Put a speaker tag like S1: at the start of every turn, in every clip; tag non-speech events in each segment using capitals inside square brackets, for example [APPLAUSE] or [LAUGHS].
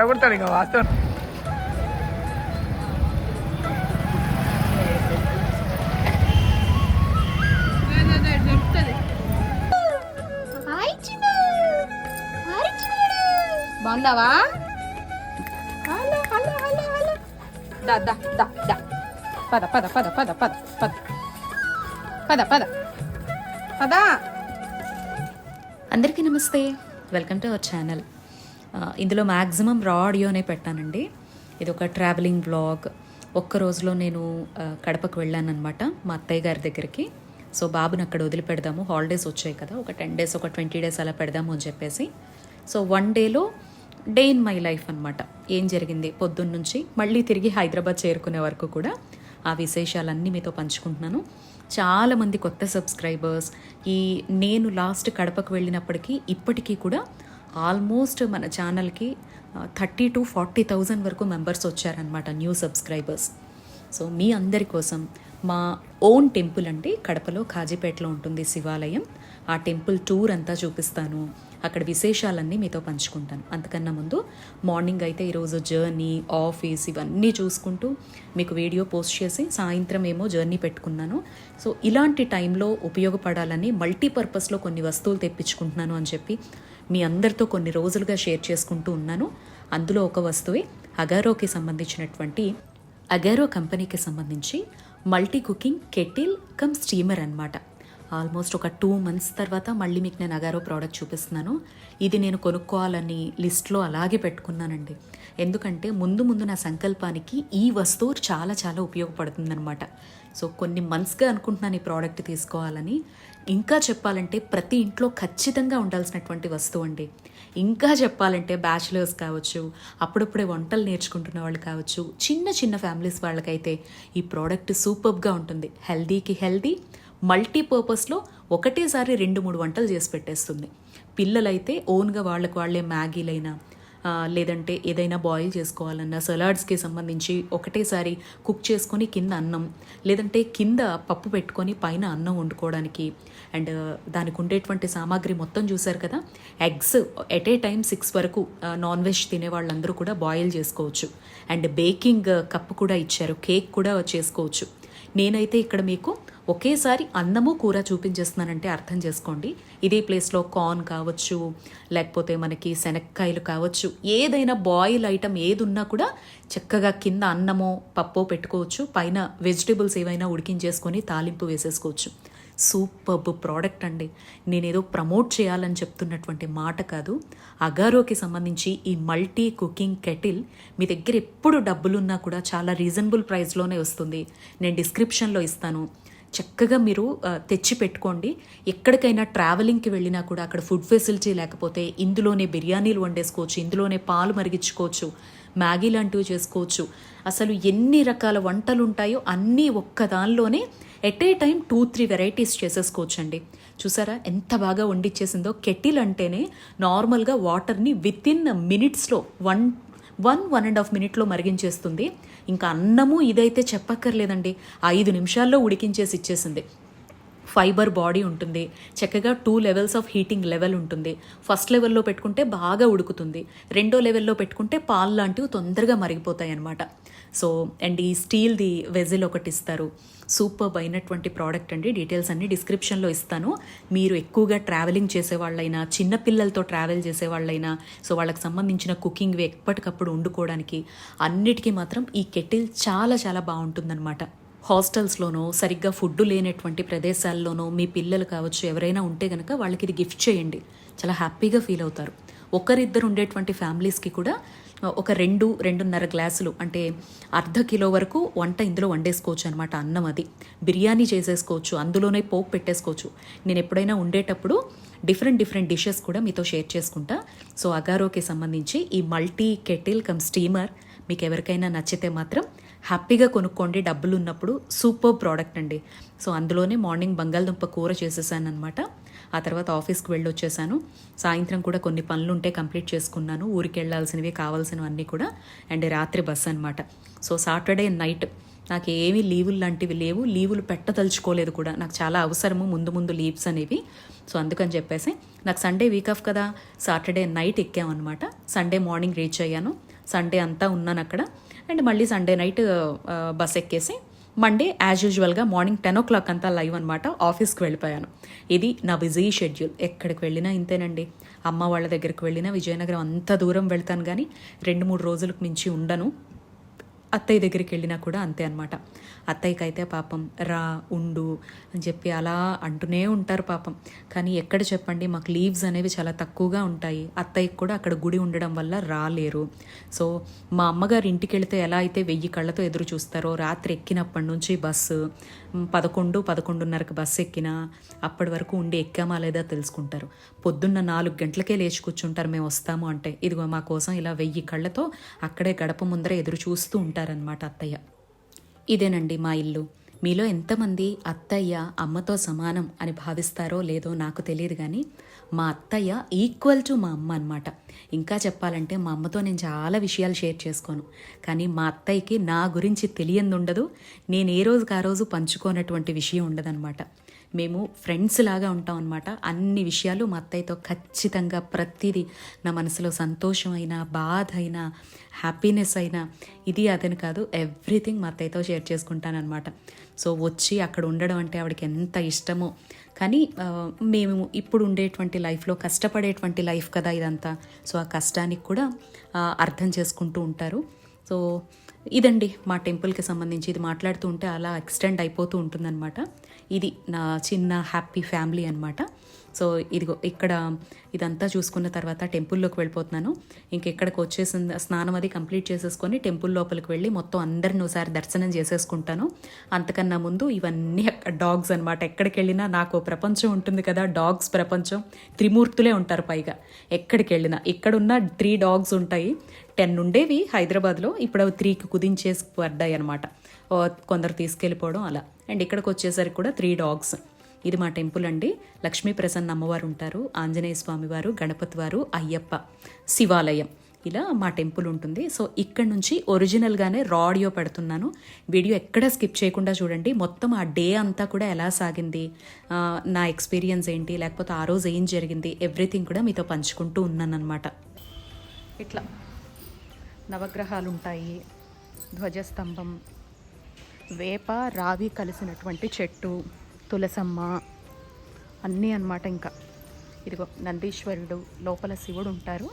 S1: చెడగొడతాడు ఇంకా వాస్తవం.
S2: బాగుందావా హలో హలో హలో హలో. దా దా దా దా. పద పద పద పద పద పద. పద పద. పద.
S3: అందరికీ నమస్తే. Welcome to our channel. ఇందులో మ్యాక్సిమం రా ఆడియోనే పెట్టానండి. ఇది ఒక ట్రావెలింగ్ బ్లాగ్ ఒక్క రోజులో నేను కడపకు వెళ్ళాను అనమాట మా అత్తయ్య గారి దగ్గరికి. సో బాబుని అక్కడ వదిలిపెడదాము. హాలిడేస్ వచ్చాయి కదా. ఒక టెన్ డేస్ ఒక ట్వంటీ డేస్ అలా పెడదాము అని చెప్పేసి. సో వన్ డేలో డే ఇన్ మై లైఫ్ అనమాట ఏం జరిగింది? పొద్దున్న నుంచి మళ్ళీ తిరిగి హైదరాబాద్ చేరుకునే వరకు కూడా ఆ విశేషాలన్నీ మీతో పంచుకుంటున్నాను. చాలామంది కొత్త సబ్స్క్రైబర్స్ ఈ నేను లాస్ట్ కడపకు వెళ్ళినప్పటికీ ఇప్పటికీ కూడా ఆల్మోస్ట్ మన ఛానల్కి థర్టీ టు ఫార్టీ థౌజండ్ వరకు మెంబర్స్ వచ్చారనమాట న్యూ సబ్స్క్రైబర్స్. సో మీ అందరి కోసం మా ఓన్ టెంపుల్ అండి కడపలో కాజీపేటలో ఉంటుంది శివాలయం. ఆ టెంపుల్ టూర్ అంతా చూపిస్తాను. అక్కడ విశేషాలన్నీ మీతో పంచుకుంటాను. అంతకన్నా ముందు మార్నింగ్ అయితే ఈరోజు జర్నీ ఆఫీస్ ఇవన్నీ చూసుకుంటూ మీకు వీడియో పోస్ట్ చేసి సాయంత్రం ఏమో జర్నీ పెట్టుకున్నాను. సో ఇలాంటి టైంలో ఉపయోగపడాలని మల్టీపర్పస్లో కొన్ని వస్తువులు తెప్పించుకుంటున్నాను అని చెప్పి మీ అందరితో కొన్ని రోజులుగా షేర్ చేసుకుంటూ ఉన్నాను. అందులో ఒక వస్తువే అగారోకి సంబంధించినటువంటి అగారో కంపెనీకి సంబంధించి multi cooking kettle cum steamer అనమాట ఆల్మోస్ట్ ఒక టూ మంత్స్ తర్వాత మళ్ళీ మీకు నేను అగారో ప్రోడక్ట్ చూపిస్తున్నాను. ఇది నేను కొనుక్కోవాలని లిస్ట్లో అలాగే పెట్టుకున్నానండి. ఎందుకంటే ముందు ముందు నా సంకల్పానికి ఈ వస్తువు చాలా చాలా ఉపయోగపడుతుందన్నమాట. సో కొన్ని మంత్స్గా అనుకుంటున్నాను ఈ ప్రోడక్ట్ తీసుకోవాలని. ఇంకా చెప్పాలంటే ప్రతి ఇంట్లో ఖచ్చితంగా ఉండాల్సినటువంటి వస్తువు అండి. ఇంకా చెప్పాలంటే బ్యాచిలర్స్ కావచ్చు అప్పుడప్పుడే వంటలు నేర్చుకుంటున్న వాళ్ళు కావచ్చు చిన్న చిన్న ఫ్యామిలీస్ వాళ్ళకైతే ఈ ప్రోడక్ట్ సూపర్గా ఉంటుంది. హెల్దీకి హెల్దీ మల్టీపర్పస్లో ఒకటేసారి రెండు మూడు వంటలు చేసి పెట్టేస్తుంది. పిల్లలైతే ఓన్గా వాళ్ళకి వాళ్ళే మ్యాగీలైనా లేదంటే ఏదైనా బాయిల్ చేసుకోవాలన్నా సలాడ్స్కి సంబంధించి ఒకటేసారి కుక్ చేసుకొని కింద అన్నం లేదంటే కింద పప్పు పెట్టుకొని పైన అన్నం వండుకోవడానికి. అండ్ దానికి ఉండేటువంటి సామాగ్రి మొత్తం చూశారు కదా eggs at a time six వరకు నాన్ వెజ్ తినే వాళ్ళందరూ కూడా బాయిల్ చేసుకోవచ్చు. అండ్ బేకింగ్ కప్ కూడా ఇచ్చారు కేక్ కూడా చేసుకోవచ్చు. నేనైతే ఇక్కడ మీకు ఒకేసారి అన్నము కూర చూపించేస్తున్నానంటే అర్థం చేసుకోండి. ఇదే ప్లేస్లో కార్న్ కావచ్చు లేకపోతే మనకి శనక్కాయలు కావచ్చు ఏదైనా బాయిల్ ఐటమ్ ఏది ఉన్నా కూడా చక్కగా కింద అన్నమో పప్పో పెట్టుకోవచ్చు పైన వెజిటేబుల్స్ ఏవైనా ఉడికించేసుకొని తాలింపు వేసేసుకోవచ్చు. సూపర్బ్ ప్రోడక్ట్ అండి. నేనేదో ప్రమోట్ చేయాలని చెప్తున్నటువంటి మాట కాదు. అగారోకి సంబంధించి ఈ మల్టీ కుకింగ్ కెటిల్ మీ దగ్గర ఎప్పుడు డబ్బులున్నా కూడా చాలా రీజనబుల్ ప్రైస్లోనే వస్తుంది. నేను డిస్క్రిప్షన్లో ఇస్తాను. చక్కగా మీరు తెచ్చి పెట్టుకోండి. ఎక్కడికైనా ట్రావెలింగ్కి వెళ్ళినా కూడా అక్కడ ఫుడ్ ఫెసిలిటీ లేకపోతే ఇందులోనే బిర్యానీలు వండేసుకోవచ్చు ఇందులోనే పాలు మరిగించుకోవచ్చు మ్యాగీ లాంటివి చేసుకోవచ్చు. అసలు ఎన్ని రకాల వంటలు ఉంటాయో అన్నీ ఒక్క దానిలోనే at a time two three varieties చేసేసుకోవచ్చు అండి చూసారా? ఎంత బాగా వండిచ్చేసిందో? కెటిల్ అంటేనే నార్మల్గా వాటర్ని విత్ ఇన్ మినిట్స్లో one one one and half మినిట్లో మరిగించేస్తుంది. ఇంకా అన్నము ఇదైతే చెప్పక్కర్లేదండి. ఐదు నిమిషాల్లో ఉడికించేసి ఇచ్చేసింది. ఫైబర్ బాడీ ఉంటుంది. చక్కగా two levels of heating level ఉంటుంది. ఫస్ట్ లెవెల్లో పెట్టుకుంటే బాగా ఉడుకుతుంది. రెండో లెవెల్లో పెట్టుకుంటే పాలు లాంటివి తొందరగా మరిగిపోతాయి అన్నమాట సో అండ్ ఈ స్టీల్ది వెజిల్ ఒకటి ఇస్తారు. సూపర్ అయినటువంటి ప్రోడక్ట్ అండి. డీటెయిల్స్ అన్ని డిస్క్రిప్షన్లో ఇస్తాను. మీరు ఎక్కువగా ట్రావెలింగ్ చేసేవాళ్ళైనా చిన్నపిల్లలతో ట్రావెల్ చేసేవాళ్ళైనా సో వాళ్ళకి సంబంధించిన కుకింగ్ ఎప్పటికప్పుడు వండుకోవడానికి అన్నిటికీ మాత్రం ఈ కెటిల్ చాలా చాలా బాగుంటుందన్నమాట. హాస్టల్స్లోనో సరిగ్గా ఫుడ్ లేనటువంటి ప్రదేశాల్లోనో మీ పిల్లలు కావచ్చు ఎవరైనా ఉంటే కనుక వాళ్ళకి ఇది గిఫ్ట్ చేయండి. చాలా హ్యాపీగా ఫీల్ అవుతారు. ఒకరిద్దరు ఉండేటువంటి ఫ్యామిలీస్కి కూడా ఒక రెండు రెండున్నర గ్లాసులు అంటే అర్ధ కిలో వరకు వంట ఇందులో వండేసుకోవచ్చు అనమాట అన్నం అది. బిర్యానీ చేసేసుకోవచ్చు అందులోనే పోపు పెట్టేసుకోవచ్చు. నేను ఎప్పుడైనా ఉండేటప్పుడు డిఫరెంట్ డిఫరెంట్ డిషెస్ కూడా మీతో షేర్ చేసుకుంటా. సో అగారోకి సంబంధించి ఈ మల్టీ కెటిల్ కమ్ స్టీమర్ మీకు ఎవరికైనా నచ్చితే మాత్రం హ్యాపీగా కొనుక్కోండి. డబ్బులు ఉన్నప్పుడు సూపర్ ప్రోడక్ట్ అండి. సో అందులోనే మార్నింగ్ బంగాళదుంప కూర చేసేసాను అనమాట ఆ తర్వాత ఆఫీస్కి వెళ్ళి వచ్చేసాను సాయంత్రం కూడా కొన్ని పనులు ఉంటే కంప్లీట్ చేసుకున్నాను. ఊరికి వెళ్ళాల్సినవి కావాల్సినవన్నీ కూడా. అండ్ రాత్రి బస్ అనమాట సో సాటర్డే నైట్ నాకు ఏమీ లీవులు లాంటివి లేవు. లీవులు పెట్టదలుచుకోలేదు కూడా. నాకు చాలా అవసరము. ముందు ముందు లీవ్స్ అనేవి. సో అందుకని చెప్పేసి నాకు సండే వీక్ ఆఫ్ కదా. సాటర్డే నైట్ ఎక్కామన్నమాట. సండే మార్నింగ్ రీచ్ అయ్యాను. సండే అంతా ఉన్నాను అక్కడ అండ్ మళ్ళీ సండే నైట్ బస్ ఎక్కేసి మండే యాజ్ యూజువల్గా మార్నింగ్ టెన్ ఓ క్లాక్ అంతా లైవ్ అనమాట ఆఫీస్కి వెళ్ళిపోయాను. ఇది నా బిజీ షెడ్యూల్ ఎక్కడికి వెళ్ళినా ఇంతేనండి. అమ్మ వాళ్ళ దగ్గరికి వెళ్ళినా విజయనగరం అంత దూరం వెళ్తాను కానీ రెండు మూడు రోజులకు మించి ఉండను. అత్తయ్య దగ్గరికి వెళ్ళినా కూడా అంతే అనమాట అత్తయ్యకి అయితే పాపం రా ఉండు అని చెప్పి అలా అంటూనే ఉంటారు పాపం. కానీ ఎక్కడ చెప్పండి మాకు లీవ్స్ అనేవి చాలా తక్కువగా ఉంటాయి. అత్తయ్యకి కూడా అక్కడ గుడి ఉండడం వల్ల రాలేరు. సో మా అమ్మగారు ఇంటికి వెళితే ఎలా అయితే వెయ్యి కళ్ళతో ఎదురు చూస్తారో రాత్రి ఎక్కినప్పటి నుంచి బస్సు పదకొండు పదకొండున్నరకు బస్సు ఎక్కినా అప్పటి వరకు ఉండి ఎక్కామా లేదా తెలుసుకుంటారు. పొద్దున్న నాలుగు గంటలకే లేచి కూర్చుంటారు మేము వస్తాము అంటే. ఇదిగో మా కోసం ఇలా వెయ్యి కళ్ళతో అక్కడే గడప ముందర ఎదురు చూస్తూ ఉంటారు. ఉంటారనమాట అత్తయ్య. ఇదేనండి మా ఇల్లు. మీలో ఎంతమంది అత్తయ్య అమ్మతో సమానం అని భావిస్తారో లేదో నాకు తెలియదు కానీ మా అత్తయ్య ఈక్వల్ టు మా అమ్మ అనమాట ఇంకా చెప్పాలంటే మా అమ్మతో నేను చాలా విషయాలు షేర్ చేసుకోను. కానీ మా అత్తయ్యకి నా గురించి తెలియంది ఉండదు నేను ఏ రోజుకి ఆ రోజు పంచుకోనటువంటి విషయం ఉండదన్నమాట. మేము ఫ్రెండ్స్ లాగా ఉంటాం అనమాట అన్ని విషయాలు మా అత్తయ్యతో ఖచ్చితంగా ప్రతిదీ నా మనసులో సంతోషం అయినా బాధ అయినా హ్యాపీనెస్ అయినా ఇది అదని కాదు ఎవ్రీథింగ్ మా అత్తయ్యతో షేర్ చేసుకుంటానమాట సో వచ్చి అక్కడ ఉండడం అంటే ఆవిడకి ఎంత ఇష్టమో. కానీ మేము ఇప్పుడు ఉండేటువంటి లైఫ్లో కష్టపడేటువంటి లైఫ్ కదా ఇదంతా. సో ఆ కష్టానికి కూడా అర్థం చేసుకుంటూ ఉంటారు. సో ఇదండి మా టెంపుల్కి సంబంధించి ఇది మాట్లాడుతూ ఉంటే అలా ఎక్స్టెండ్ అయిపోతూ ఉంటుందన్నమాట. ఇది నా చిన్న హ్యాపీ ఫ్యామిలీ అనమాట సో ఇదిగో ఇక్కడ ఇదంతా చూసుకున్న తర్వాత టెంపుల్లోకి వెళ్ళిపోతున్నాను. ఇంకెక్కడికి వచ్చేసిన స్నానం అది కంప్లీట్ చేసేసుకొని టెంపుల్ లోపలికి వెళ్ళి మొత్తం అందరిని ఒకసారి దర్శనం చేసేసుకుంటాను. అంతకన్నా ముందు ఇవన్నీ డాగ్స్ అనమాట ఎక్కడికి వెళ్ళినా నాకు ప్రపంచం ఉంటుంది కదా డాగ్స్ ప్రపంచం. త్రిమూర్తులే ఉంటారు పైగా. ఎక్కడికి వెళ్ళినా. ఇక్కడున్న త్రీ డాగ్స్ ఉంటాయి. టెన్ ఉండేవి హైదరాబాద్లో. ఇప్పుడు అవి త్రీకి కుదించేసి పడ్డాయి అనమాట కొందరు తీసుకెళ్ళిపోవడం అలా. అండ్ ఇక్కడికి వచ్చేసరికి కూడా త్రీ డాగ్స్. ఇది మా టెంపుల్ అండి. లక్ష్మీ ప్రసన్న అమ్మవారు ఉంటారు ఆంజనేయ స్వామి వారు గణపతి వారు అయ్యప్ప శివాలయం. ఇలా మా టెంపుల్ ఉంటుంది. సో ఇక్కడ నుంచి ఒరిజినల్గానే రా ఆడియో పెడుతున్నాను. వీడియో ఎక్కడ స్కిప్ చేయకుండా చూడండి. మొత్తం ఆ డే అంతా కూడా ఎలా సాగింది నా ఎక్స్పీరియన్స్ ఏంటి లేకపోతే ఆ రోజు ఏం జరిగింది ఎవ్రీథింగ్ కూడా మీతో పంచుకుంటూ ఉన్నానన్నమాట. ఇట్లా. నవగ్రహాలు ఉంటాయి ధ్వజస్తంభం వేప రావి కలిసినటువంటి చెట్టు తులసమ్మ అన్నీ అన్నమాట ఇంకా. ఇదిగో నందీశ్వరుడు లోపల శివుడు ఉంటారు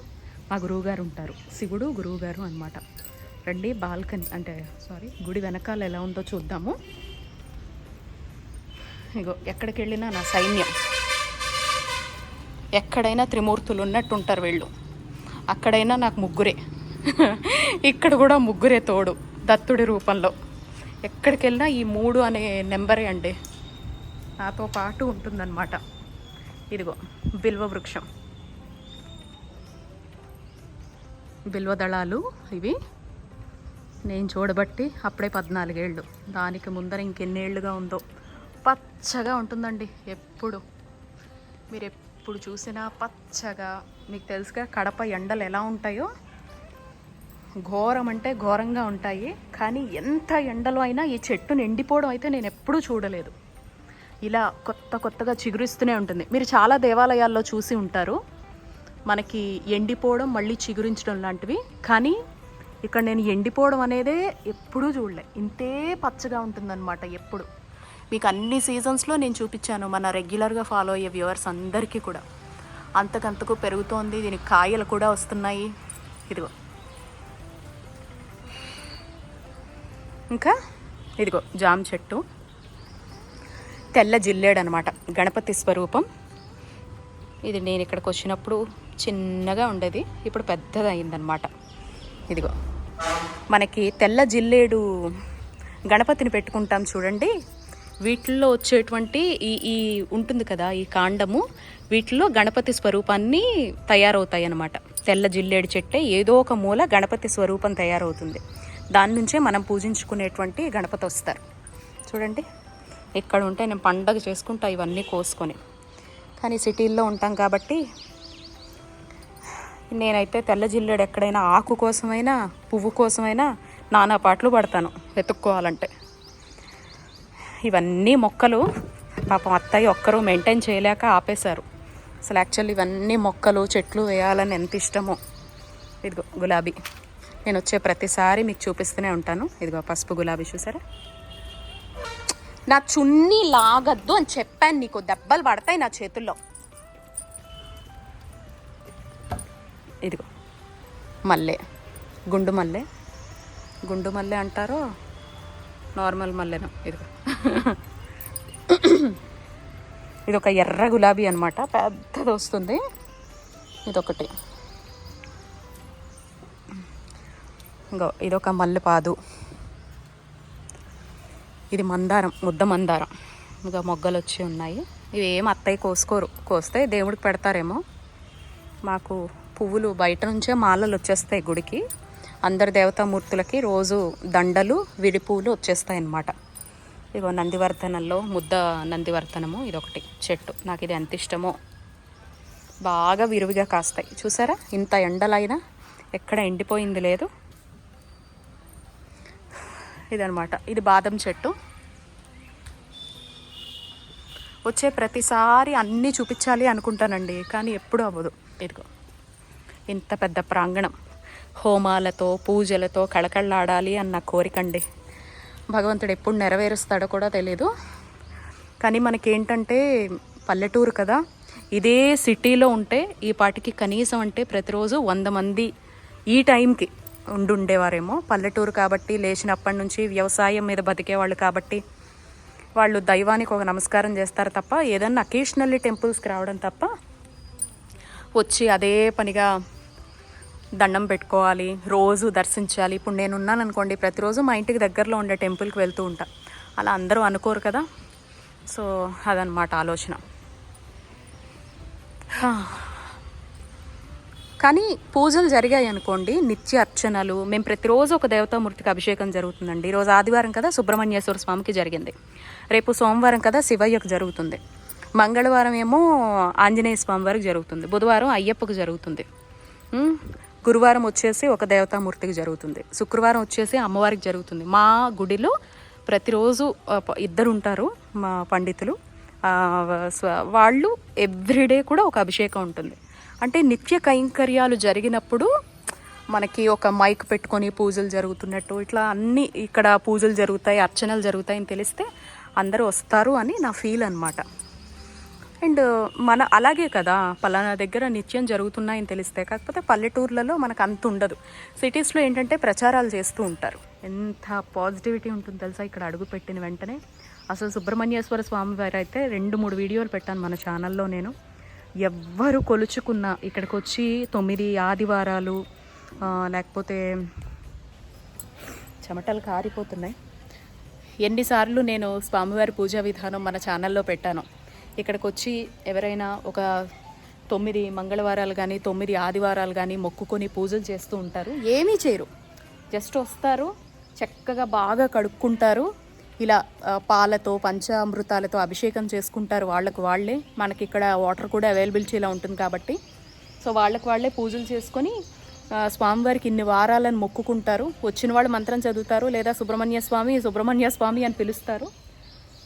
S3: మా గురువుగారు ఉంటారు శివుడు గురువుగారు అన్నమాట. రండి బాల్కనీ అంటే సారీ గుడి వెనకాల ఎలా ఉందో చూద్దాము. ఇగో ఎక్కడికి వెళ్ళినా నా సైన్యం. ఎక్కడైనా త్రిమూర్తులు ఉన్నట్టుంటారు వీళ్ళు. అక్కడైనా నాకు ముగ్గురే. [LAUGHS] ఇక్కడ కూడా ముగ్గురే తోడు దత్తుడి రూపంలో. ఎక్కడికి వెళ్ళినా ఈ మూడు అనే నెంబరే అండి. నాతో పాటు ఉంటుందన్నమాట. ఇదిగో బిల్వ వృక్షం. బిల్వ దళాలు ఇవి. నేను చూడబట్టి అప్పుడే పద్నాలుగేళ్ళు. దానికి ముందర ఇంకెన్నేళ్ళుగా ఉందో. పచ్చగా ఉంటుందండి ఎప్పుడు. మీరు ఎప్పుడు చూసినా పచ్చగా. మీకు తెలుసుగా కడప ఎండలు ఎలా ఉంటాయో. ఘోరం అంటే ఘోరంగా ఉంటాయి కానీ ఎంత ఎండలో అయినా ఈ చెట్టును ఎండిపోవడం అయితే నేను ఎప్పుడూ చూడలేదు. ఇలా కొత్త కొత్తగా చిగురిస్తూనే ఉంటుంది. మీరు చాలా దేవాలయాల్లో చూసి ఉంటారు. మనకి ఎండిపోవడం మళ్ళీ చిగురించడం లాంటివి. కానీ ఇక్కడ నేను ఎండిపోవడం అనేదే ఎప్పుడూ చూడలే. ఇంతే పచ్చగా ఉంటుందన్నమాట ఎప్పుడు. మీకు అన్ని సీజన్స్లో నేను చూపించాను మన రెగ్యులర్గా ఫాలో అయ్యే వ్యూవర్స్ అందరికీ కూడా. అంతకంతకు పెరుగుతోంది దీనికి కాయలు కూడా వస్తున్నాయి. ఇదిగో. ఇంకా ఇదిగో జామ చెట్టు. తెల్ల జిల్లేడు అనమాట గణపతి స్వరూపం. ఇది నేను ఇక్కడికి వచ్చినప్పుడు చిన్నగా ఉండేది. ఇప్పుడు పెద్దదయిందనమాట ఇదిగో. మనకి తెల్ల జిల్లేడు గణపతిని పెట్టుకుంటాం చూడండి. వీటిల్లో వచ్చేటువంటి ఈ ఈ ఉంటుంది కదా ఈ కాండము వీటిలో గణపతి స్వరూపాన్ని తయారవుతాయి అన్నమాట తెల్ల జిల్లేడు చెట్టే ఏదో ఒక మూల గణపతి స్వరూపం తయారవుతుంది. దాని నుంచే మనం పూజించుకునేటువంటి గణపతి వస్తారు చూడండి ఇక్కడ ఉంటే నేను పండగ చేసుకుంటా ఇవన్నీ కోసుకొని. కానీ సిటీల్లో ఉంటాం కాబట్టి నేనైతే తెల్ల జిల్లెడు ఎక్కడైనా ఆకు కోసమైనా పువ్వు కోసమైనా నానా పాటలు పడతాను వెతుక్కోవాలంటే. ఇవన్నీ మొక్కలు పాపం అత్తయ్య ఒక్కరు మెయింటైన్ చేయలేక ఆపేశారు. అసలు యాక్చువల్లీ ఇవన్నీ మొక్కలు చెట్లు వేయాలని ఎంత ఇష్టమో. ఇదిగో గులాబీ. నేను వచ్చే ప్రతిసారి మీకు చూపిస్తూనే ఉంటాను. ఇదిగో పసుపు గులాబీ చూసారా? నా చున్నీ లాగద్దు అని చెప్పాను నీకు. దెబ్బలు పడతాయి నా చేతుల్లో. ఇదిగో. మల్లె. గుండు మల్లె. గుండు మల్లె అంటారో? నార్మల్ మల్లెను. ఇదిగో. ఇది ఒక ఎర్ర గులాబీ అనమాట పెద్దది వస్తుంది ఇదొకటి. ఇంకో ఇదొక మల్లెపాదు. ఇది మందారం ముద్ద మందారం. ఇంకా మొగ్గలు వచ్చి ఉన్నాయి. ఇవి ఏం అత్తయ్య కోసుకోరు. కోస్తే దేవుడికి పెడతారేమో. మాకు పువ్వులు బయట నుంచే మాలలు వచ్చేస్తాయి గుడికి. అందరు దేవతామూర్తులకి రోజు దండలు విడి పువ్వులు వచ్చేస్తాయి అన్నమాట ఇగో నందివర్ధనంలో ముద్ద నందివర్ధనము ఇదొకటి చెట్టు. నాకు ఇది ఎంత ఇష్టమో. బాగా విరివిగా కాస్తాయి. చూసారా? ఇంత ఎండలైనా ఎక్కడ ఎండిపోయింది లేదు. ఇదనమాట ఇది బాదం చెట్టు. వచ్చే ప్రతిసారి అన్నీ చూపించాలి అనుకుంటానండి కానీ ఎప్పుడూ అవ్వదు. ఇదిగో ఇంత పెద్ద ప్రాంగణం. హోమాలతో పూజలతో కళకళలాడాలి అన్న కోరికండి. భగవంతుడు ఎప్పుడు నెరవేరుస్తాడో కూడా తెలియదు కానీ మనకేంటంటే పల్లెటూరు కదా ఇదే సిటీలో ఉంటే ఈ పాటికి కనీసం అంటే ప్రతిరోజు వంద మంది ఈ టైంకి ఉండుండేవారేమో. పల్లెటూరు కాబట్టి లేచినప్పటి నుంచి వ్యవసాయం మీద బతికేవాళ్ళు కాబట్టి వాళ్ళు దైవానికి ఒక నమస్కారం చేస్తారు తప్ప ఏదన్నా అకేషనల్లీ టెంపుల్స్కి రావడం తప్ప వచ్చి అదే పనిగా దండం పెట్టుకోవాలి రోజు దర్శించాలి. ఇప్పుడు నేను ఉన్నాను అనుకోండి ప్రతిరోజు మా ఇంటికి దగ్గరలో ఉండే టెంపుల్కి వెళ్తూ ఉంటా. అలా అందరూ అనుకోరు కదా. సో అదనమాట ఆలోచన. కానీ పూజలు జరిగాయి అనుకోండి నిత్య అర్చనలు మేము ప్రతిరోజు ఒక దేవతామూర్తికి అభిషేకం జరుగుతుందండి. ఈరోజు ఆదివారం కదా సుబ్రహ్మణ్యేశ్వర స్వామికి జరిగింది. రేపు సోమవారం కదా శివయ్యకు జరుగుతుంది. మంగళవారం ఏమో ఆంజనేయ స్వామి వారికి జరుగుతుంది. బుధవారం అయ్యప్పకు జరుగుతుంది. గురువారం వచ్చేసి ఒక దేవతామూర్తికి జరుగుతుంది. శుక్రవారం వచ్చేసి అమ్మవారికి జరుగుతుంది. మా గుడిలో ప్రతిరోజు ఇద్దరు ఉంటారు మా పండితులు. వాళ్ళు ఎవ్రీడే కూడా ఒక అభిషేకం ఉంటుంది. అంటే నిత్య కైంకర్యాలు జరిగినప్పుడు మనకి ఒక మైక్ పెట్టుకొని పూజలు జరుగుతున్నట్టు ఇట్లా అన్ని ఇక్కడ పూజలు జరుగుతాయి అర్చనలు జరుగుతాయని తెలిస్తే అందరూ వస్తారు అని నా ఫీల్ అనమాట అండ్ మన అలాగే కదా పలానా దగ్గర నిత్యం జరుగుతున్నాయని తెలిస్తే కాకపోతే పల్లెటూర్లలో మనకు అంత ఉండదు. సిటీస్లో ఏంటంటే ప్రచారాలు చేస్తూ ఉంటారు. ఎంత పాజిటివిటీ ఉంటుంది తెలుసా? ఇక్కడ అడుగు పెట్టిన వెంటనే. అసలు సుబ్రహ్మణ్యేశ్వర స్వామి వారు అయితే రెండు మూడు వీడియోలు పెట్టాను మన ఛానల్లో నేను. ఎవ్వరు కొలుచుకున్నా ఇక్కడికి వచ్చి తొమ్మిది ఆదివారాలు లేకపోతే చెమటలు కారిపోతున్నాయి. ఎన్నిసార్లు నేను స్వామివారి పూజా విధానం మన ఛానల్లో పెట్టాను. ఇక్కడికి వచ్చి ఎవరైనా ఒక తొమ్మిది మంగళవారాలు కానీ తొమ్మిది ఆదివారాలు కానీ మొక్కుకొని పూజలు చేస్తూ ఉంటారు. ఏమీ చేయరు. జస్ట్ వస్తారు చక్కగా బాగా కడుక్కుంటారు. ఇలా పాలతో పంచామృతాలతో అభిషేకం చేసుకుంటారు వాళ్ళకు వాళ్ళే. మనకి ఇక్కడ వాటర్ కూడా అవైలబిలిటీలో ఉంటుంది కాబట్టి. సో వాళ్ళకు వాళ్ళే పూజలు చేసుకొని స్వామివారికి ఇన్ని వారాలను మొక్కుకుంటారు. వచ్చిన వాళ్ళు మంత్రం చదువుతారు లేదా సుబ్రహ్మణ్య స్వామి సుబ్రహ్మణ్య స్వామి అని పిలుస్తారు.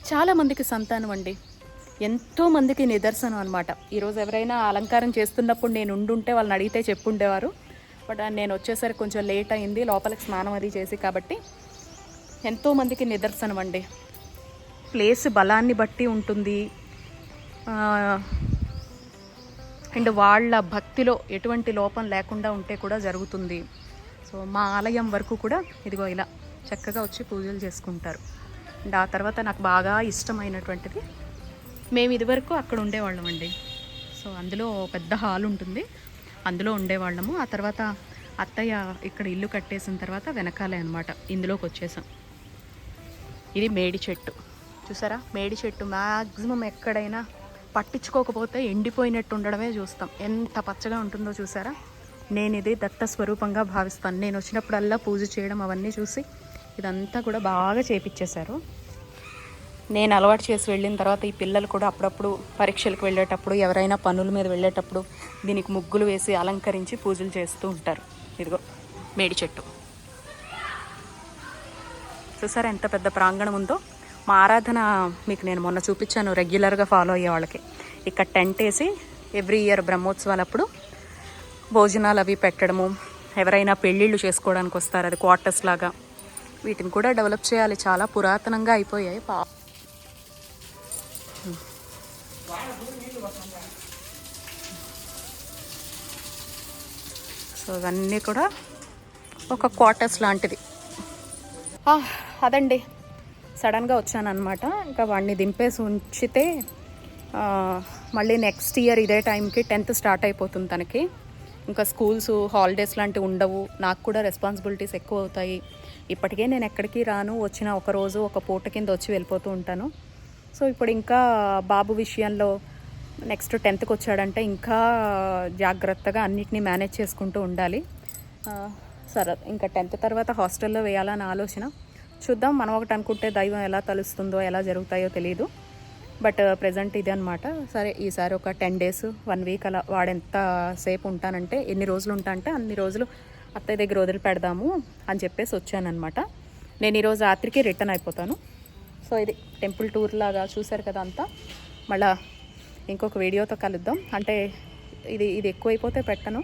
S3: చాలామందికి సంతానం అండి. ఎంతో మందికి నిదర్శనం అనమాట ఈరోజు ఎవరైనా అలంకారం చేస్తున్నప్పుడు నేను ఉండుంటే వాళ్ళని అడిగితే చెప్పుండేవారు. బట్ నేను వచ్చేసరికి కొంచెం లేట్ అయింది. లోపలికి స్నానం అది చేసి కాబట్టి ఎంతోమందికి నిదర్శనం అండి ప్లేస్ బలాన్ని బట్టి ఉంటుంది. అండ్ వాళ్ళ భక్తిలో ఎటువంటి లోపం లేకుండా ఉంటే కూడా జరుగుతుంది. సో మా ఆలయం వరకు కూడా ఇదిగో ఇలా చక్కగా వచ్చి పూజలు చేసుకుంటారు. అండ్ ఆ తర్వాత నాకు బాగా ఇష్టమైనటువంటిది మేము ఇదివరకు అక్కడ ఉండేవాళ్ళం అండి సో అందులో పెద్ద హాల్ ఉంటుంది. అందులో ఉండేవాళ్ళము. ఆ తర్వాత అత్తయ్య ఇక్కడ ఇల్లు కట్టేసిన తర్వాత వెనకాలే అనమాట ఇందులోకి వచ్చేసాం. ఇది మేడి చెట్టు. చూసారా? మేడి చెట్టు మ్యాక్సిమం ఎక్కడైనా పట్టించుకోకపోతే ఎండిపోయినట్టు ఉండడమే చూస్తాం. ఎంత పచ్చగా ఉంటుందో చూసారా? నేను ఇది దత్త స్వరూపంగా భావిస్తాను. నేను వచ్చినప్పుడల్లా పూజ చేయడం అవన్నీ చూసి ఇదంతా కూడా బాగా చేపిచ్చేశారు. నేను అలవాటు చేసి వెళ్ళిన తర్వాత ఈ పిల్లలు కూడా అప్పుడప్పుడు పరీక్షలకు వెళ్ళేటప్పుడు ఎవరైనా పనుల మీద వెళ్ళేటప్పుడు దీనికి ముగ్గులు వేసి అలంకరించి పూజలు చేస్తూ ఉంటారు. ఇదిగో మేడి చెట్టు. చూసారా ఎంత పెద్ద ప్రాంగణం ఉందో? మా ఆరాధన మీకు నేను మొన్న చూపించాను రెగ్యులర్గా ఫాలో అయ్యే వాళ్ళకి. ఇక్కడ టెంట్ వేసి ఎవ్రీ ఇయర్ బ్రహ్మోత్సవాలప్పుడు భోజనాలు అవి పెట్టడము ఎవరైనా పెళ్ళిళ్ళు చేసుకోవడానికి వస్తారు అది క్వార్టర్స్ లాగా. వీటిని కూడా డెవలప్ చేయాలి. చాలా పురాతనంగా అయిపోయాయి. పా సో ఇవన్నీ కూడా ఒక క్వార్టర్స్ లాంటిది. అదండి. సడన్గా వచ్చానమాట ఇంకా వాడిని దింపేసి ఉంచితే మళ్ళీ నెక్స్ట్ ఇయర్ ఇదే టైంకి టెన్త్ స్టార్ట్ అయిపోతుంది తనకి. ఇంకా స్కూల్స్ హాలిడేస్ లాంటివి ఉండవు. నాకు కూడా రెస్పాన్సిబిలిటీస్ ఎక్కువ అవుతాయి ఇప్పటికే నేను ఎక్కడికి రాను. వచ్చిన ఒక రోజు ఒక పూట కింద వచ్చి వెళ్ళిపోతూ ఉంటాను. సో ఇప్పుడు ఇంకా బాబు విషయంలో నెక్స్ట్ టెన్త్కి వచ్చాడంటే ఇంకా జాగ్రత్తగా అన్నిటినీ మేనేజ్ చేసుకుంటూ ఉండాలి. సరే ఇంకా టెన్త్ తర్వాత హాస్టల్లో వేయాలని ఆలోచన. చూద్దాం మనం ఒకటి అనుకుంటే దైవం ఎలా తలుస్తుందో ఎలా జరుగుతాయో తెలియదు బట్ ప్రజెంట్ ఇది అనమాట సరే ఈసారి ఒక టెన్ డేస్ వన్ వీక్ అలా వాడెంత సేపు ఉంటానంటే ఎన్ని రోజులు ఉంటా అంటే అన్ని రోజులు అత్తయ్య దగ్గర వదిలి పెడదాము అని చెప్పేసి వచ్చానమాట నేను ఈరోజు రాత్రికి రిటర్న్ అయిపోతాను. సో ఇది టెంపుల్ టూర్ లాగా చూశారు కదా అంతా. మళ్ళా ఇంకొక వీడియోతో కలుద్దాం. అంటే ఇది ఇది ఎక్కువైపోతే పెట్టను.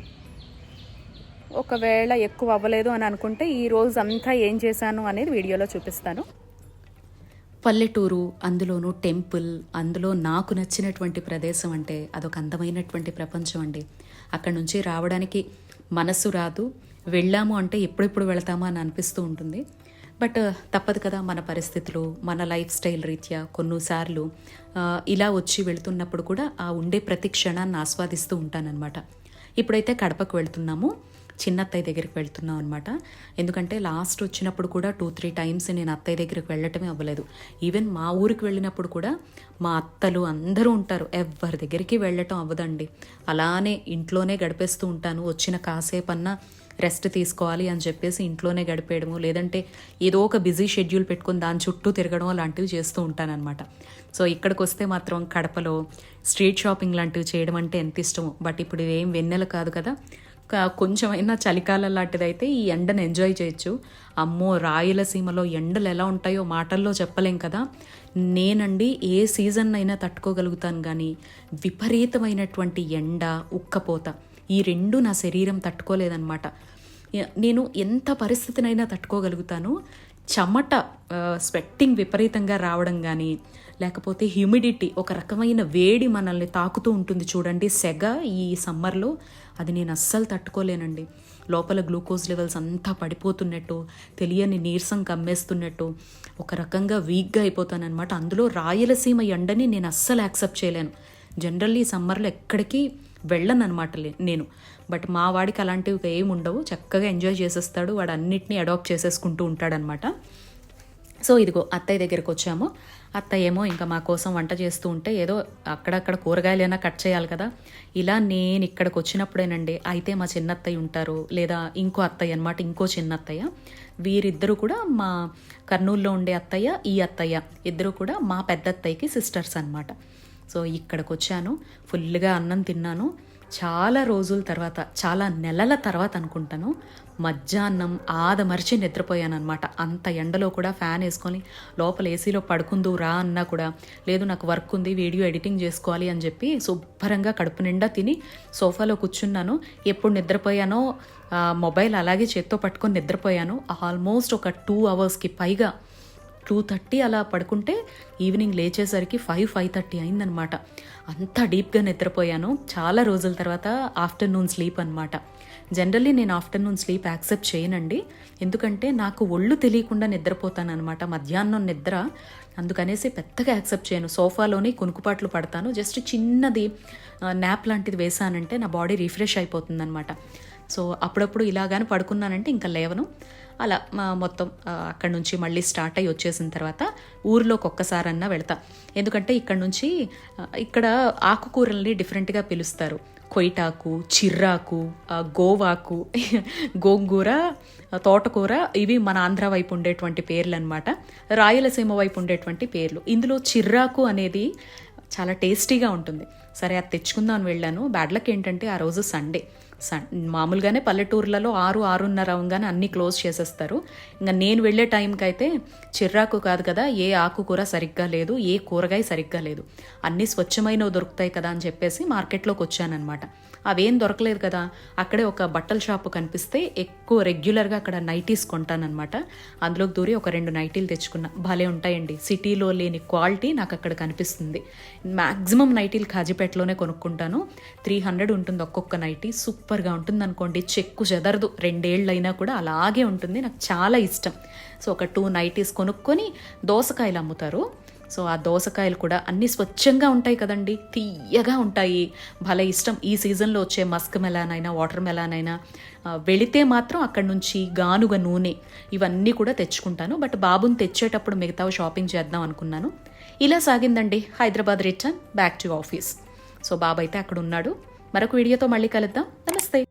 S3: ఒకవేళ ఎక్కువ అవ్వలేదు అని అనుకుంటే ఈ రోజు అంతా ఏం చేశాను అనేది వీడియోలో చూపిస్తాను. పల్లెటూరు అందులోనూ టెంపుల్ అందులో నాకు నచ్చినటువంటి ప్రదేశం అంటే అదొక అందమైనటువంటి ప్రపంచం అండి. అక్కడ నుంచి రావడానికి మనసు రాదు వెళ్ళాము అంటే ఎప్పుడెప్పుడు వెళతామా అని అనిపిస్తూ ఉంటుంది. బట్ తప్పదు కదా మన పరిస్థితులు మన లైఫ్ స్టైల్ రీత్యా కొన్నిసార్లు ఇలా వచ్చి వెళ్తున్నప్పుడు కూడా ఆ ఉండే ప్రతి క్షణాన్ని ఆస్వాదిస్తూ ఉంటానన్నమాట. ఇప్పుడైతే కడపకు వెళ్తున్నాము. చిన్న అత్తయ్య దగ్గరికి వెళ్తున్నాం అనమాట ఎందుకంటే లాస్ట్ వచ్చినప్పుడు కూడా టూ త్రీ టైమ్స్ నేను అత్తయ్య దగ్గరికి వెళ్ళటమే అవ్వలేదు. ఈవెన్ మా ఊరికి వెళ్ళినప్పుడు కూడా మా అత్తలు అందరూ ఉంటారు. ఎవరి దగ్గరికి వెళ్ళటం అవ్వదండి. అలానే ఇంట్లోనే గడిపేస్తూ ఉంటాను. వచ్చిన కాసేపన్నా రెస్ట్ తీసుకోవాలి అని చెప్పేసి ఇంట్లోనే గడిపేయడము లేదంటే ఏదో ఒక బిజీ షెడ్యూల్ పెట్టుకొని దాని చుట్టూ తిరగడం అలాంటివి చేస్తూ ఉంటానన్నమాట సో ఇక్కడికి వస్తే మాత్రం కడపలో స్ట్రీట్ షాపింగ్ లాంటివి చేయడం అంటే ఎంత ఇష్టమో. బట్ ఇప్పుడు ఏం వెన్నెల కాదు కదా. కొంచెమైనా చలికాలం లాంటిదైతే ఈ ఎండను ఎంజాయ్ చేయొచ్చు. అమ్మో రాయలసీమలో ఎండలు ఎలా ఉంటాయో మాటల్లో చెప్పలేం కదా. నేనండి ఏ సీజన్ అయినా తట్టుకోగలుగుతాను కానీ విపరీతమైనటువంటి ఎండ ఉక్కపోత ఈ రెండు నా శరీరం తట్టుకోలేదన్నమాట. నేను ఎంత పరిస్థితినైనా తట్టుకోగలుగుతాను. చెమట స్వెట్టింగ్ విపరీతంగా రావడం కానీ లేకపోతే హ్యూమిడిటీ ఒక రకమైన వేడి మనల్ని తాకుతూ ఉంటుంది చూడండి సెగ ఈ సమ్మర్లో. అది నేను అస్సలు తట్టుకోలేనండి. లోపల గ్లూకోజ్ లెవెల్స్ అంతా పడిపోతున్నట్టు తెలియని నీరసం కమ్మేస్తున్నట్టు ఒక రకంగా వీక్గా అయిపోతానన్నమాట. అందులో రాయలసీమ ఎండని నేను అస్సలు యాక్సెప్ట్ చేయలేను. జనరల్లీ సమ్మర్లో ఎక్కడికి వెళ్ళను అనమాట నేను. బట్ మా వాడికి అలాంటివి ఏమి ఉండవు. చక్కగా ఎంజాయ్ చేసేస్తాడు. వాడు అన్నిటినీ అడాప్ట్ చేసేసుకుంటూ ఉంటాడనమాట సో ఇదిగో అత్తయ్య దగ్గరికి వచ్చాము. అత్తయ్యేమో ఇంకా మా కోసం వంట చేస్తూ ఉంటే ఏదో అక్కడక్కడ కూరగాయలైనా కట్ చేయాలి కదా. ఇలా నేను ఇక్కడికి వచ్చినప్పుడేనండి అయితే మా చిన్నత్తయ్య ఉంటారు లేదా ఇంకో అత్తయ్య అనమాట ఇంకో చిన్న అత్తయ్య వీరిద్దరూ కూడా మా కర్నూలులో ఉండే అత్తయ్య ఈ అత్తయ్య. ఇద్దరు కూడా మా పెద్ద అత్తయ్యకి సిస్టర్స్ అనమాట సో ఇక్కడికి వచ్చాను ఫుల్గా అన్నం తిన్నాను. చాలా రోజుల తర్వాత చాలా నెలల తర్వాత అనుకుంటాను మధ్యాహ్నం ఆదమరిచి నిద్రపోయాను అనమాట అంత ఎండలో కూడా ఫ్యాన్ వేసుకొని లోపల ఏసీలో పడుకుందు రా అన్నా కూడా లేదు నాకు వర్క్ ఉంది వీడియో ఎడిటింగ్ చేసుకోవాలి అని చెప్పి శుభ్రంగా కడుపు నిండా తిని సోఫాలో కూర్చున్నాను. ఎప్పుడు నిద్రపోయానో మొబైల్ అలాగే చేత్తో పట్టుకొని నిద్రపోయాను. ఆల్మోస్ట్ ఒక టూ అవర్స్కి పైగా టూ థర్టీ అలా పడుకుంటే ఈవినింగ్ లేచేసరికి ఫైవ్ ఫైవ్ థర్టీ అయిందనమాట అంత డీప్గా నిద్రపోయాను. చాలా రోజుల తర్వాత ఆఫ్టర్నూన్ స్లీప్ అనమాట జనరల్లీ నేను ఆఫ్టర్నూన్ స్లీప్ యాక్సెప్ట్ చేయనండి. ఎందుకంటే నాకు ఒళ్ళు తెలియకుండా నిద్రపోతాను అనమాట మధ్యాహ్నం నిద్ర. అందుకనేసి పెద్దగా యాక్సెప్ట్ చేయను. సోఫాలోనే కునుకుపాట్లు పడతాను. జస్ట్ చిన్నది నాప్ లాంటిది వేసానంటే నా బాడీ రిఫ్రెష్ అయిపోతుంది అనమాట సో అప్పుడప్పుడు ఇలాగానే పడుకున్నానంటే ఇంకా లేవను. అలా మా మొత్తం అక్కడ నుంచి మళ్ళీ స్టార్ట్ అయ్యి వచ్చేసిన తర్వాత ఊరిలోకి ఒక్కసారన్నా వెళ్తా. ఎందుకంటే ఇక్కడ నుంచి ఇక్కడ ఆకుకూరల్ని డిఫరెంట్గా పిలుస్తారు. కొయిటాకు చిర్రాకు గోవాకు గోంగూర తోటకూర ఇవి మన ఆంధ్ర వైపు ఉండేటువంటి పేర్లు అనమాట రాయలసీమ వైపు ఉండేటువంటి పేర్లు. ఇందులో చిర్రాకు అనేది చాలా టేస్టీగా ఉంటుంది. సరే అది తెచ్చుకుందాం వెళ్ళాను. బ్యాడ్ లక్ ఏంటంటే ఆ రోజు సండే. మామూలుగానే పల్లెటూర్లలో ఆరు ఆరున్నర అవగానే అన్నీ క్లోజ్ చేసేస్తారు. ఇంకా నేను వెళ్ళే టైంకి అయితే చిర్రాకు కాదు కదా ఏ ఆకుకూర సరిగ్గా లేదు ఏ కూరగాయ సరిగ్గా లేదు. అన్నీ స్వచ్ఛమైనవి దొరుకుతాయి కదా అని చెప్పేసి మార్కెట్లోకి వచ్చానమాట అవేం దొరకలేదు కదా. అక్కడే ఒక బట్టల షాప్ కనిపిస్తే ఎక్కువ రెగ్యులర్గా అక్కడ నైటీస్ కొంటానన్నమాట. అందులోకి దూరి ఒక రెండు నైటీలు తెచ్చుకున్నా. భలే ఉంటాయండి. సిటీలో లేని క్వాలిటీ నాకు అక్కడ కనిపిస్తుంది. మ్యాక్సిమం నైటీలు కాజీపేటలోనే కొనుక్కుంటాను. త్రీ హండ్రెడ్ ఉంటుంది ఒక్కొక్క నైటీ. సూపర్గా ఉంటుంది అనుకోండి చెక్కు చెదరదు. రెండేళ్ళు అయినా కూడా అలాగే ఉంటుంది. నాకు చాలా ఇష్టం. సో ఒక టూ నైటీస్ కొనుక్కొని దోసకాయలు అమ్ముతారు. సో ఆ దోసకాయలు కూడా అన్నీ స్వచ్ఛంగా ఉంటాయి కదండి తీయగా ఉంటాయి. భలే ఇష్టం. ఈ సీజన్లో వచ్చే మస్క్ మెలాన్ అయినా వాటర్ మెలాన్ అయినా వెళితే మాత్రం అక్కడి నుంచి గానుగ నూనె ఇవన్నీ కూడా తెచ్చుకుంటాను. బట్ బాబుని తెచ్చేటప్పుడు మిగతా షాపింగ్ చేద్దాం అనుకున్నాను. ఇలా సాగిందండి. Hyderabad return back to office. So బాబు అయితే అక్కడ ఉన్నాడు మరొక వీడియోతో మళ్ళీ కలుద్దాం. నమస్తే.